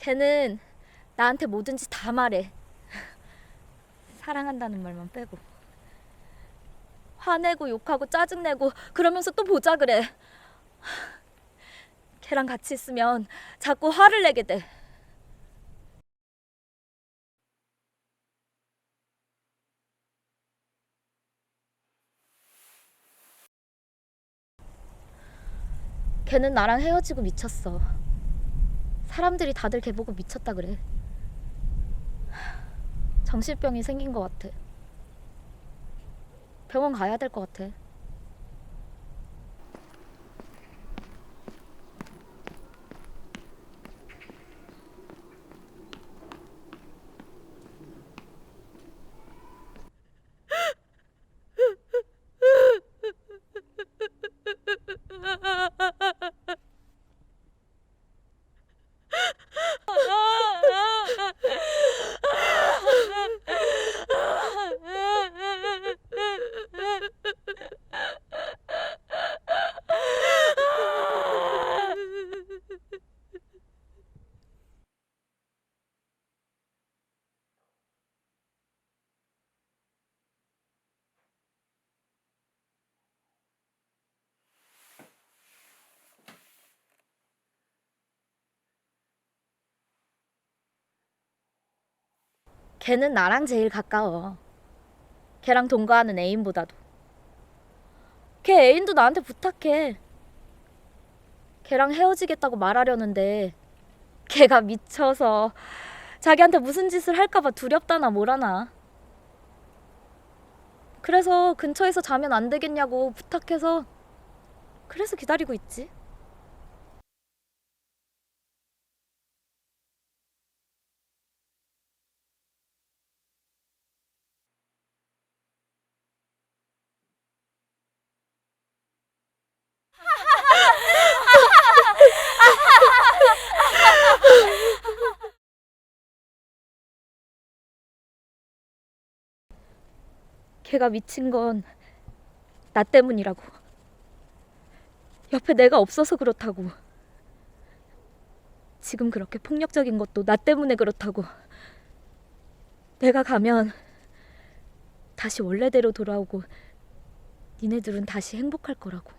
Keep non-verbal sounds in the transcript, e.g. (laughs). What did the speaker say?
걔는 나한테 뭐든지 다 말해. (laughs) 사랑한다는 말만 빼고. 화내고 욕하고 짜증내고 그러면서 또 보자 그래. (laughs) 걔랑 같이 있으면 자꾸 화를 내게 돼. 걔는 나랑 헤어지고 미쳤어. 사람들이 다들 걔 보고 미쳤다 그래. (sighs) 정신병이 생긴 것 같아. 병원 가야 될 것 같아. 걔는 나랑 제일 가까워. 걔랑 동거하는 애인보다도. 걔 애인도 나한테 부탁해. 걔랑 헤어지겠다고 말하려는데 걔가 미쳐서 자기한테 무슨 짓을 할까봐 두렵다나 뭐라나. 그래서 근처에서 자면 안 되겠냐고 부탁해서 그래서 기다리고 있지. 걔가 미친 건 나 때문이라고. 옆에 내가 없어서 그렇다고. 지금 그렇게 폭력적인 것도 나 때문에 그렇다고. 내가 가면 다시 원래대로 돌아오고 니네들은 다시 행복할 거라고.